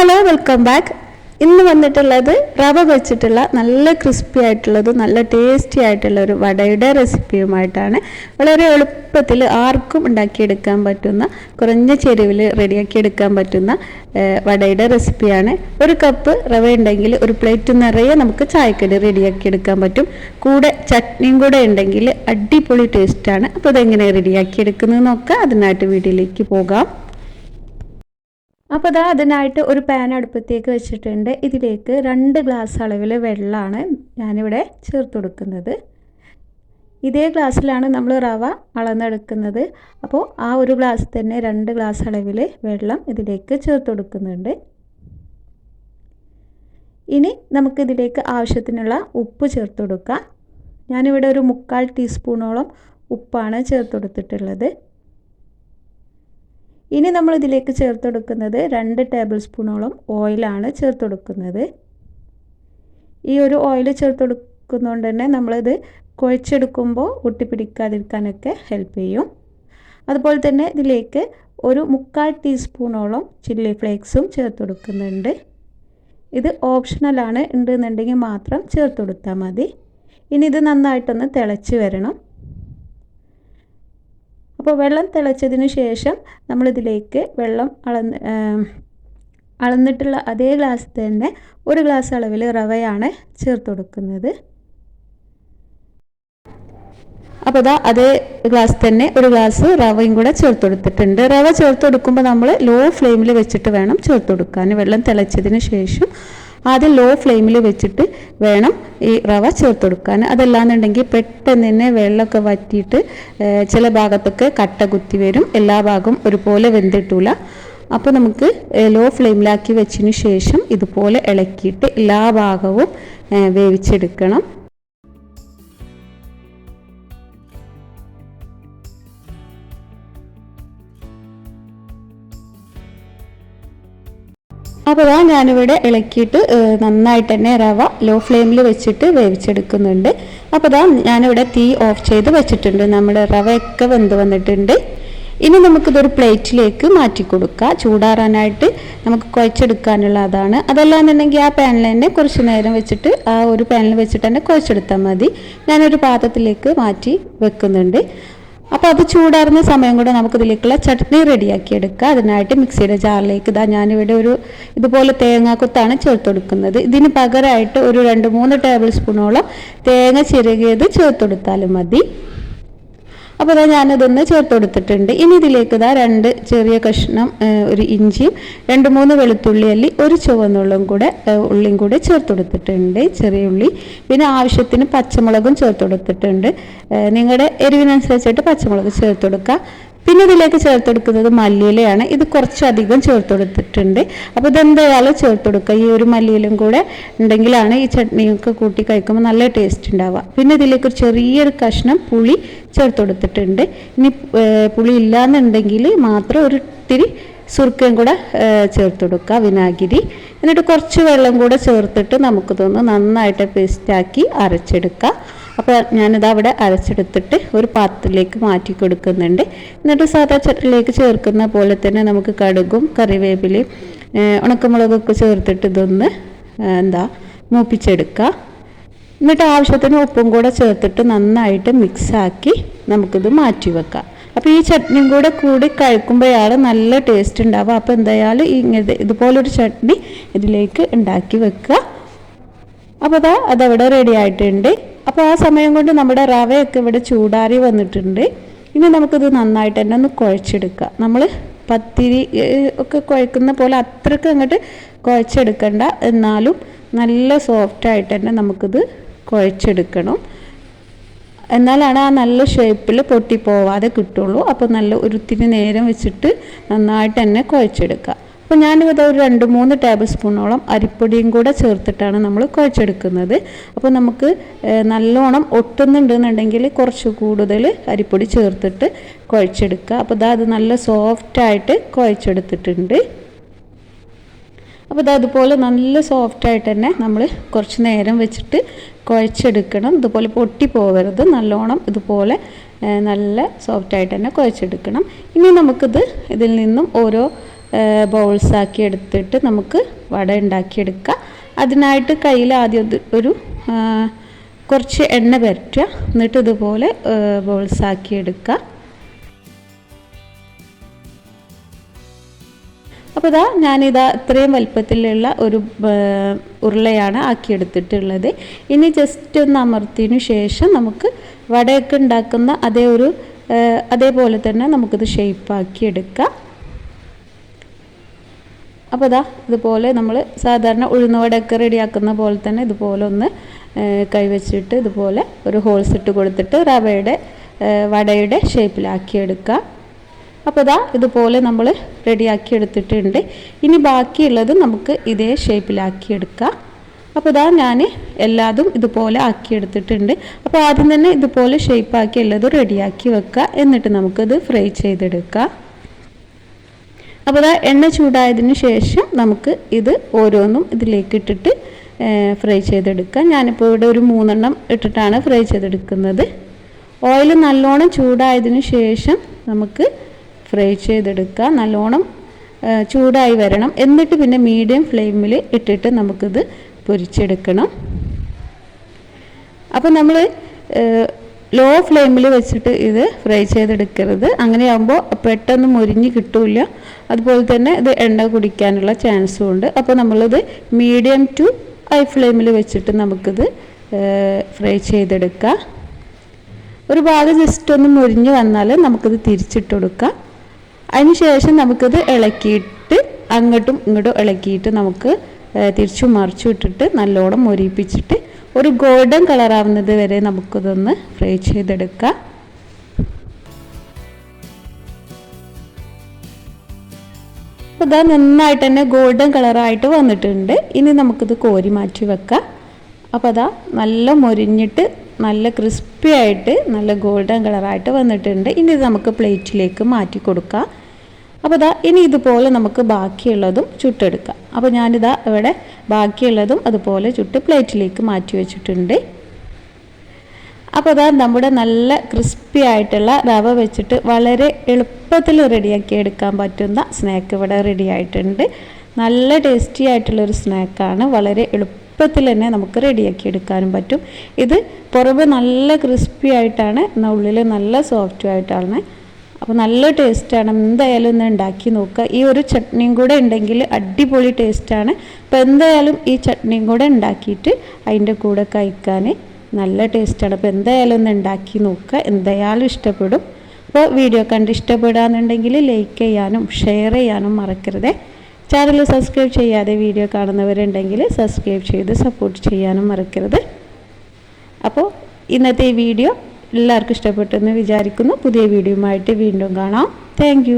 Hello welcome back ഇന്ന് വന്നിട്ടുള്ളത് റവ വെച്ചിട്ടുള്ള നല്ല ക്രിസ്പി ആയിട്ടുള്ളതും നല്ല ടേസ്റ്റി ആയിട്ടുള്ള ഒരു വടയുടെ റെസിപ്പിയുമായിട്ടാണ് വളരെ എളുപ്പത്തിൽ ആർക്കും ഉണ്ടാക്കിയെടുക്കാൻ പറ്റുന്ന കുറഞ്ഞ ചെരുവിൽ റെഡിയാക്കി എടുക്കാൻ പറ്റുന്ന വടയുടെ റെസിപ്പിയാണ് ഒരു കപ്പ് റവ ഉണ്ടെങ്കിൽ ഒരു പ്ലേറ്റ് നിറയെ നമുക്ക് ചായക്കടി റെഡിയാക്കി എടുക്കാൻ പറ്റും. കൂടെ ചട്നിയും കൂടെ ഉണ്ടെങ്കിൽ അടിപൊളി ടേസ്റ്റാണ് അപ്പോൾ അതെങ്ങനെ റെഡിയാക്കി എടുക്കുന്നത് നോക്കാം. അതിനായിട്ട് വീട്ടിലേക്ക് പോകാം. അപ്പോൾ ഇതാ അതിനായിട്ട് ഒരു പാൻ അടുപ്പത്തേക്ക് വെച്ചിട്ടുണ്ട്. ഇതിലേക്ക് രണ്ട് ഗ്ലാസ് അളവിൽ വെള്ളമാണ് ഞാനിവിടെ ചേർത്ത് കൊടുക്കുന്നത്. ഇതേ ഗ്ലാസ്സിലാണ് നമ്മൾ റവ അളന്നെടുക്കുന്നത്. അപ്പോൾ ആ ഒരു ഗ്ലാസ് തന്നെ രണ്ട് ഗ്ലാസ് അളവിൽ വെള്ളം ഇതിലേക്ക് ചേർത്ത് കൊടുക്കുന്നുണ്ട്. ഇനി നമുക്കിതിലേക്ക് ആവശ്യത്തിനുള്ള ഉപ്പ് ചേർത്ത് കൊടുക്കാം. ഞാനിവിടെ ഒരു മുക്കാൽ ടീസ്പൂണോളം ഉപ്പാണ് ചേർത്ത് കൊടുത്തിട്ടുള്ളത്. ഇനി നമ്മൾ ഇതിലേക്ക് ചേർത്ത് കൊടുക്കുന്നത് രണ്ട് ടേബിൾ സ്പൂണോളം ഓയിലാണ് ചേർത്ത് കൊടുക്കുന്നത് ഈ ഒരു ഓയിൽ ചേർത്ത് കൊടുക്കുന്നതുകൊണ്ട് തന്നെ നമ്മളിത് കുഴച്ചെടുക്കുമ്പോൾ ഒട്ടിപ്പിടിക്കാതിരിക്കാനൊക്കെ ഹെൽപ്പ് ചെയ്യും. അതുപോലെ തന്നെ ഇതിലേക്ക് ഒരു മുക്കാൽ ടീസ്പൂണോളം ചില്ലി ഫ്ലേക്സും ചേർത്ത് കൊടുക്കുന്നുണ്ട് ഇത് ഓപ്ഷണലാണ് ഉണ്ടെന്നുണ്ടെങ്കിൽ മാത്രം ചേർത്ത് കൊടുത്താൽ മതി. ഇനി ഇത് നന്നായിട്ടൊന്ന് തിളച്ച് വരണം. അപ്പോൾ വെള്ളം തിളച്ചതിന് ശേഷം നമ്മളിതിലേക്ക് വെള്ളം അളന്ന് അളന്നിട്ടുള്ള അതേ ഗ്ലാസ് തന്നെ ഒരു ഗ്ലാസ് അളവിൽ റവയാണ് ചേർത്ത് കൊടുക്കുന്നത്. അപ്പോൾ ഇതാ അതേ ഗ്ലാസ് തന്നെ ഒരു ഗ്ലാസ് റവയും കൂടെ ചേർത്ത് കൊടുത്തിട്ടുണ്ട്. റവ ചേർത്ത് കൊടുക്കുമ്പോൾ നമ്മൾ ലോ ഫ്ലെയിമിൽ വെച്ചിട്ട് വേണം ചേർത്ത് കൊടുക്കാൻ. വെള്ളം തിളച്ചതിന് ശേഷം ആദ്യം ലോ ഫ്ലെയിമിൽ വെച്ചിട്ട് വേണം ഈ റവ ചേർത്ത് കൊടുക്കാൻ അതല്ലാന്നുണ്ടെങ്കിൽ പെട്ടെന്ന് തന്നെ വെള്ളമൊക്കെ വറ്റിയിട്ട് ചില ഭാഗത്തൊക്കെ കട്ട കുത്തി വരും. എല്ലാ ഭാഗവും ഒരുപോലെ വെന്തിട്ടൂല. അപ്പോൾ നമുക്ക് ലോ ഫ്ലെയിമിലാക്കി വെച്ചതിന് ശേഷം ഇതുപോലെ ഇളക്കിയിട്ട് എല്ലാ ഭാഗവും വേവിച്ചെടുക്കണം. അപ്പോൾ അതാ ഞാനിവിടെ ഇളക്കിയിട്ട് നന്നായിട്ട് തന്നെ റവ ലോ ഫ്ലെയിമിൽ വെച്ചിട്ട് വേവിച്ചെടുക്കുന്നുണ്ട്. അപ്പോൾ ഇതാ ഞാനിവിടെ തീ ഓഫ് ചെയ്ത് വെച്ചിട്ടുണ്ട്. നമ്മുടെ റവയൊക്കെ വെന്ത് വന്നിട്ടുണ്ട്. ഇനി നമുക്കിതൊരു പ്ലേറ്റിലേക്ക് മാറ്റി കൊടുക്കാം. ചൂടാറാനായിട്ട് നമുക്ക് കുഴച്ചെടുക്കാനുള്ള അതാണ്. അതല്ലാന്നുണ്ടെങ്കിൽ ആ പാനിൽ തന്നെ കുറച്ച് നേരം വെച്ചിട്ട് ആ ഒരു പാനിൽ വെച്ചിട്ട് തന്നെ കുഴച്ചെടുത്താൽ മതി. ഞാനൊരു പാത്രത്തിലേക്ക് മാറ്റി വെക്കുന്നുണ്ട്. അപ്പോൾ അത് ചൂടാറുന്ന സമയം കൂടെ നമുക്ക് ഇതിലേക്കുള്ള ചട്നി റെഡിയാക്കി എടുക്കുക അതിനായിട്ട് മിക്സിയുടെ ജാറിലേക്ക് ഇതാ ഞാനിവിടെ ഒരു ഇതുപോലെ തേങ്ങാക്കൊത്താണ് ചേർത്ത് കൊടുക്കുന്നത് ഇതിന് പകരമായിട്ട് ഒരു രണ്ട് മൂന്ന് ടേബിൾ സ്പൂണോളം തേങ്ങ ചിരകിയത് ചേർത്തെടുത്താലും മതി. അപ്പോൾ ഇതാ ഞാനതൊന്ന് ചേർത്ത് കൊടുത്തിട്ടുണ്ട്. ഇനി ഇതിലേക്ക് ഇതാ രണ്ട് ചെറിയ കഷ്ണം ഒരു ഇഞ്ചി രണ്ട് മൂന്ന് വെളുത്തുള്ളി അല്ലി ഒരു ചുവന്നുള്ളും കൂടെ ഉള്ളിയും കൂടെ ചേർത്ത് കൊടുത്തിട്ടുണ്ട്. ചെറിയ ഉള്ളി പിന്നെ ആവശ്യത്തിന് പച്ചമുളകും ചേർത്ത് കൊടുത്തിട്ടുണ്ട്. നിങ്ങളുടെ എരിവിനനുസരിച്ചിട്ട് പച്ചമുളക് ചേർത്ത് കൊടുക്കുക പിന്നെ ഇതിലേക്ക് ചേർത്തെടുക്കുന്നത് മല്ലിയിലയാണ്. ഇത് കുറച്ചധികം ചേർത്ത് കൊടുത്തിട്ടുണ്ട് അപ്പോൾ ഇതെന്തായാലും ചേർത്ത് കൊടുക്കുക ഈ ഒരു മല്ലിയിലും കൂടെ ഉണ്ടെങ്കിലാണ് ഈ ചട്നിയൊക്കെ കൂട്ടി കഴിക്കുമ്പോൾ നല്ല ടേസ്റ്റ് ഉണ്ടാവുക. പിന്നെ ഇതിലേക്ക് ഒരു ചെറിയൊരു കഷ്ണം പുളി ചേർത്ത് കൊടുത്തിട്ടുണ്ട് ഇനി പുളി ഇല്ലാന്നുണ്ടെങ്കിൽ മാത്രം ഒരു ഇത്തിരി സുർക്കയും കൂടെ ചേർത്ത് കൊടുക്കുക വിനാഗിരി. എന്നിട്ട് കുറച്ച് വെള്ളം കൂടെ ചേർത്തിട്ട് നമുക്കിതൊന്ന് നന്നായിട്ട് പേസ്റ്റാക്കി അരച്ചെടുക്കുക. അപ്പോൾ ഞാനിത് അവിടെ അരച്ചെടുത്തിട്ട് ഒരു പാത്രത്തിലേക്ക് മാറ്റി കൊടുക്കുന്നുണ്ട്. എന്നിട്ട് സാധാ ചട്ടിലേക്ക് ചേർക്കുന്ന പോലെ തന്നെ നമുക്ക് കടുകും കറിവേപ്പിലയും ഉണക്കമുളക് ഉണക്കമുളകൊക്കെ ചേർത്തിട്ട് ഇതൊന്ന് എന്താ മൂപ്പിച്ചെടുക്കുക. എന്നിട്ട് ആവശ്യത്തിന് ഉപ്പും കൂടെ ചേർത്തിട്ട് നന്നായിട്ട് മിക്സാക്കി നമുക്കിത് മാറ്റി വെക്കാം. അപ്പോൾ ഈ ചട്നിയും കൂടെ കൂടി കഴിക്കുമ്പോഴാണ് നല്ല ടേസ്റ്റ് ഉണ്ടാവുക. അപ്പോൾ എന്തായാലും ഇങ്ങനെ ഇതുപോലൊരു ചട്നി ഇതിലേക്ക് ഉണ്ടാക്കി വെക്കുക. അപ്പോൾ അതാ അതവിടെ റെഡി ആയിട്ടുണ്ട്. അപ്പോൾ ആ സമയം കൊണ്ട് നമ്മുടെ റവയൊക്കെ ഇവിടെ ചൂടാറി വന്നിട്ടുണ്ട്. ഇനി നമുക്കിത് നന്നായിട്ട് തന്നെ ഒന്ന് കുഴച്ചെടുക്കാം നമ്മൾ പത്തിരി ഒക്കെ കുഴക്കുന്ന പോലെ അത്രയ്ക്ക് അങ്ങോട്ട് കുഴച്ചെടുക്കണ്ട. എന്നാലും നല്ല സോഫ്റ്റായിട്ട് തന്നെ നമുക്കിത് കുഴച്ചെടുക്കണം. എന്നാലാണ് ആ നല്ല ഷേപ്പിൽ പൊട്ടി പോവാതെ കിട്ടുള്ളൂ. അപ്പോൾ നല്ല ഒരുത്തിരി നേരം വെച്ചിട്ട് നന്നായിട്ട് തന്നെ കുഴച്ചെടുക്കുക. അപ്പോൾ ഞാനിവിടെ ഒരു രണ്ട് മൂന്ന് ടേബിൾ സ്പൂണോളം അരിപ്പൊടിയും കൂടെ ചേർത്തിട്ടാണ് നമ്മൾ കുഴച്ചെടുക്കുന്നത്. അപ്പോൾ നമുക്ക് നല്ലോണം ഒട്ടുന്നുണ്ടെന്നുണ്ടെങ്കിൽ കുറച്ച് കൂടുതൽ അരിപ്പൊടി ചേർത്തിട്ട് കുഴച്ചെടുക്കുക. അപ്പോൾ ഇതാ അത് നല്ല സോഫ്റ്റായിട്ട് കുഴച്ചെടുത്തിട്ടുണ്ട്. അപ്പോൾ ഇത് അതുപോലെ നല്ല സോഫ്റ്റായിട്ട് തന്നെ നമ്മൾ കുറച്ച് നേരം വെച്ചിട്ട് കുഴച്ചെടുക്കണം. ഇതുപോലെ പൊട്ടി പോകരുത്. നല്ലോണം ഇതുപോലെ നല്ല സോഫ്റ്റായിട്ട് തന്നെ കുഴച്ചെടുക്കണം. ഇനി നമുക്കിത് ഇതിൽ നിന്നും ഓരോ ബൗൾസ് ആക്കി എടുത്തിട്ട് നമുക്ക് വട ഉണ്ടാക്കിയെടുക്കാം. അതിനായിട്ട് കയ്യിൽ ആദ്യം ഒരു കുറച്ച് എണ്ണ പുരട്ടുക എന്നിട്ട് ഇതുപോലെ ബൗൾസാക്കി എടുക്കുക അപ്പോൾ ഇതാ ഞാനിതാ ഇത്രയും വലുപ്പത്തിലുള്ള ഒരു ഉരുളയാണ് ആക്കിയെടുത്തിട്ടുള്ളത്. ഇനി ജസ്റ്റ് ഒന്ന് അമർത്തിയതിനു ശേഷം നമുക്ക് വടയൊക്കെ ഉണ്ടാക്കുന്ന അതേ ഒരു അതേപോലെ തന്നെ നമുക്കിത് ഷേപ്പാക്കി എടുക്കാം. അപ്പോൾ ഇതാ ഇതുപോലെ നമ്മൾ സാധാരണ ഉഴുന്ന ഉഴുന്നുവടയൊക്കെ റെഡിയാക്കുന്ന പോലെ തന്നെ ഇതുപോലെ ഒന്ന് കൈവച്ചിട്ട് ഇതുപോലെ ഒരു ഹോൾസ് ഇട്ട് കൊടുത്തിട്ട് റവയുടെ വടയുടെ ഷേപ്പിലാക്കി എടുക്കുക അപ്പോൾ ഇതാ ഇതുപോലെ നമ്മൾ റെഡിയാക്കി എടുത്തിട്ടുണ്ട് ഇനി ബാക്കിയുള്ളത് നമുക്ക് ഇതേ ഷേപ്പിലാക്കി എടുക്കാം അപ്പോൾ ഇതാ ഞാൻ എല്ലാതും ഇതുപോലെ ആക്കി എടുത്തിട്ടുണ്ട് അപ്പോൾ ആദ്യം തന്നെ ഇതുപോലെ ഷേപ്പാക്കി എല്ലാതും റെഡിയാക്കി വെക്കുക. എന്നിട്ട് നമുക്കിത് ഫ്രൈ ചെയ്തെടുക്കാം. അപ്പോൾ ഇതാ എണ്ണ ചൂടായതിന് ശേഷം നമുക്ക് ഇത് ഓരോന്നും ഇതിലേക്ക് ഇട്ടിട്ട് ഫ്രൈ ചെയ്തെടുക്കാം. ഞാനിപ്പോൾ ഇവിടെ ഒരു മൂന്നെണ്ണം ഇട്ടിട്ടാണ് ഫ്രൈ ചെയ്തെടുക്കുന്നത്. ഓയിൽ നല്ലോണം ചൂടായതിന് ശേഷം നമുക്ക് ഫ്രൈ ചെയ്തെടുക്കുക. നല്ലോണം ചൂടായി വരണം. എന്നിട്ട് പിന്നെ മീഡിയം ഫ്ലെയിമിൽ ഇട്ടിട്ട് നമുക്കിത് പൊരിച്ചെടുക്കണം. അപ്പോൾ നമ്മൾ ലോ ഫ്ലെയിമിൽ വെച്ചിട്ട് ഇത് ഫ്രൈ ചെയ്തെടുക്കരുത്. അങ്ങനെയാകുമ്പോൾ പെട്ടെന്ന് മുരിഞ്ഞ് കിട്ടില്ല. അതുപോലെ തന്നെ ഇത് എണ്ണ കുടിക്കാനുള്ള ചാൻസും ഉണ്ട്. അപ്പോൾ നമ്മളിത് മീഡിയം ടു ഹൈ ഫ്ലെയിമിൽ വെച്ചിട്ട് നമുക്കിത് ഫ്രൈ ചെയ്തെടുക്കാം. ഒരു ഭാഗം ജസ്റ്റ് ഒന്ന് മുരിഞ്ഞ് വന്നാൽ നമുക്കിത് തിരിച്ചിട്ട് കൊടുക്കാം. അതിന് ശേഷം നമുക്കിത് ഇളക്കിയിട്ട് അങ്ങോട്ടും ഇങ്ങോട്ടും ഇളക്കിയിട്ട് നമുക്ക് തിരിച്ചു മറിച്ചു ഇട്ടിട്ട് നല്ലോണം മൊരിപ്പിച്ചിട്ട് ഒരു ഗോൾഡൻ കളറാവുന്നത് വരെ നമുക്കിതൊന്ന് ഫ്രൈ ചെയ്തെടുക്കാം. അപ്പോൾ ഇതാ നന്നായിട്ട് തന്നെ ഗോൾഡൻ കളറായിട്ട് വന്നിട്ടുണ്ട്. ഇനി നമുക്കിത് കോരി മാറ്റി വെക്കാം. അപ്പോൾ അതാ നല്ല മൊരിഞ്ഞിട്ട് നല്ല ക്രിസ്പി ആയിട്ട് നല്ല ഗോൾഡൻ കളറായിട്ട് വന്നിട്ടുണ്ട്. ഇനി ഇത് നമുക്ക് പ്ലേറ്റിലേക്ക് മാറ്റി കൊടുക്കാം. അപ്പോൾ ഇതാ ഇനി ഇതുപോലെ നമുക്ക് ബാക്കിയുള്ളതും ചുട്ടെടുക്കാം. അപ്പോൾ ഞാനിതാ ഇവിടെ ബാക്കിയുള്ളതും അതുപോലെ ചുട്ട് പ്ലേറ്റിലേക്ക് മാറ്റി വെച്ചിട്ടുണ്ട്. അപ്പോൾ അതാ നമ്മുടെ നല്ല ക്രിസ്പി ആയിട്ടുള്ള റവ വെച്ചിട്ട് വളരെ എളുപ്പത്തിൽ റെഡിയാക്കി എടുക്കാൻ പറ്റുന്ന സ്നാക്ക് ഇവിടെ റെഡി ആയിട്ടുണ്ട്. നല്ല ടേസ്റ്റി ആയിട്ടുള്ളൊരു സ്നാക്കാണ് വളരെ എളുപ്പത്തിൽ തന്നെ നമുക്ക് റെഡിയാക്കി എടുക്കാനും പറ്റും. ഇത് പുറമെ നല്ല ക്രിസ്പി ആയിട്ടാണ് എന്നാൽ ഉള്ളിൽ നല്ല സോഫ്റ്റ് ആയിട്ടാണ്. അപ്പോൾ നല്ല ടേസ്റ്റാണ് എന്തായാലും ഒന്ന് ഉണ്ടാക്കി നോക്കുക. ഈ ഒരു ചട്നിയും കൂടെ ഉണ്ടെങ്കിൽ അടിപൊളി ടേസ്റ്റാണ് അപ്പോൾ എന്തായാലും ഈ ചട്നിയും കൂടെ ഉണ്ടാക്കിയിട്ട് അതിന്റെ കൂടെ കഴിക്കാൻ നല്ല ടേസ്റ്റാണ് അപ്പോൾ എന്തായാലും ഒന്ന് ഉണ്ടാക്കി നോക്കുക. എന്തായാലും ഇഷ്ടപ്പെടും. അപ്പോൾ വീഡിയോ കണ്ട് ഇഷ്ടപ്പെടാന്നുണ്ടെങ്കിൽ ലൈക്ക് ചെയ്യാനും ഷെയർ ചെയ്യാനും മറക്കരുത്. ചാനൽ സബ്സ്ക്രൈബ് ചെയ്യാതെ വീഡിയോ കാണുന്നവരുണ്ടെങ്കിൽ സബ്സ്ക്രൈബ് ചെയ്ത് സപ്പോർട്ട് ചെയ്യാനും മറക്കരുത്. അപ്പോൾ ഇന്നത്തെ ഈ വീഡിയോ എല്ലാവർക്കും ഇഷ്ടപ്പെട്ടെന്ന് വിചാരിക്കുന്നു. പുതിയ വീഡിയോയുമായിട്ട് വീണ്ടും കാണാം. താങ്ക്